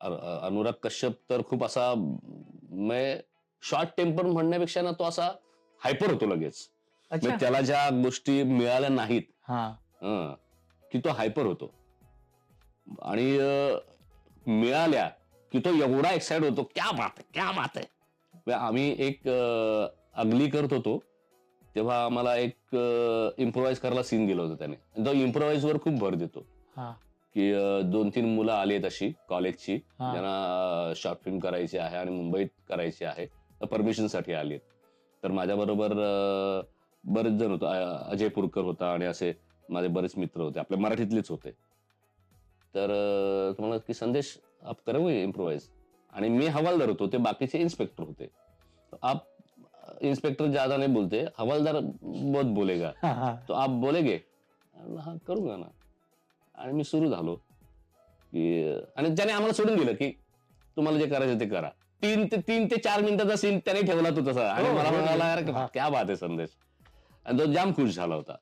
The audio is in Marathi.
अनुराग कश्यप तर खूप असा शॉर्ट टेम्पर म्हणण्यापेक्षा ना तो असा हायपर होतो लगेच. म्हणजे त्याला ज्या गोष्टी मिळाल्या नाहीत की तो हायपर होतो. आणि मिळाल्या की तो एवढा एक्साइट होतो क्या बात आहे क्या बात आहे म्हणजे आम्ही एक अगली करत होतो तेव्हा आम्हाला एक इम्प्रोव्हाइज करायला सीन दिलं होतं त्याने. तो इम्प्रोव्हाइज वर खूप भर देतो. की दोन तीन मुलं आली आहेत अशी कॉलेजची. ज्यांना शॉर्ट फिल्म करायची आहे आणि मुंबईत करायची आहे परमिशनसाठी आली आहेत. तर माझ्याबरोबर बरेच जण होते. अजय पुरकर होता आणि असे माझे बरेच मित्र होते. आपल्या मराठीतलेच होते. तर अं, तो म्हणला की संदेश आप करोगे इम्प्रोवाइज आणि मी हवालदार होतो ते बाकीचे इन्स्पेक्टर होते. आप इंस्पेक्टर ज्यादा नहीं बोलते हवालदार बहुत बोलेगा. तो आप बोलेगे? हा करूंगा ना. आणि मी सुरू झालो. की आणि त्याने आम्हाला सोडून दिलं की तुम्हाला जे करायचं ते करा. तीन ते तीन ते चार मिनिटाचा सीन त्याने ठेवला तो तसा. आणि हो, मला हो, म्हणाला हा. यार क्या बात आहे संदेश. आणि तो जाम खुश झाला होता.